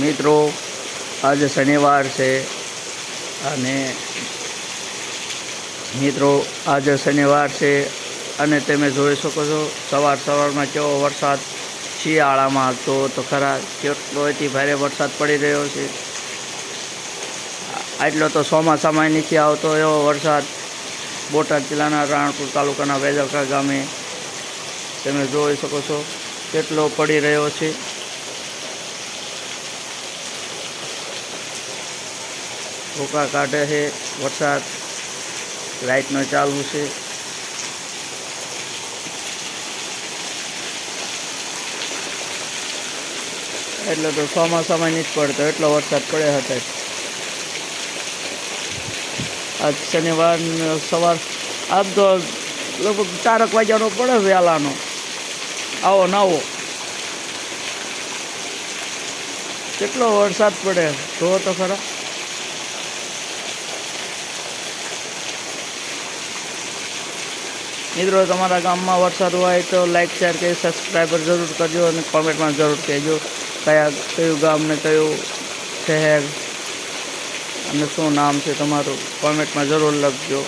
મિત્રો, આજે શનિવાર છે અને મિત્રો, આજે શનિવાર છે અને તમે જોઈ શકો છો, સવાર સવારમાં કેવો વરસાદ શિયાળામાં હતો. તો ખરા કેટલો અતિ ભારે વરસાદ પડી રહ્યો છે. આટલો તો ચોમાસામાં નથી આવતો એવો વરસાદ બોટાદ જિલ્લાના રાણપુર તાલુકાના વેજવકા ગામે તમે જોઈ શકો છો, કેટલો પડી રહ્યો છે. ભૂકા કાઢે છે, વરસાદ, લાઇટનો ચાલુ છે. એટલે તો ચોમાસામાં નથી પડતો, એટલો વરસાદ પડે હતો આજ શનિવાર સવાર આમ તો લગભગ ચારક વાગ્યાનો પડે વહેલાનો આવો નાવો કેટલો વરસાદ પડે જુઓ તો ખરા. મિત્રો, તમારા ગામમાં વરસાદ હોય તો લાઇક શેર કરી સબસ્ક્રાઈબર જરૂર કરજો અને કોમેન્ટમાં જરૂર કહેજો કયા, કયું ગામ ને કયું શહેર અને શું નામ છે તમારું. કોમેન્ટમાં જરૂર લખજો.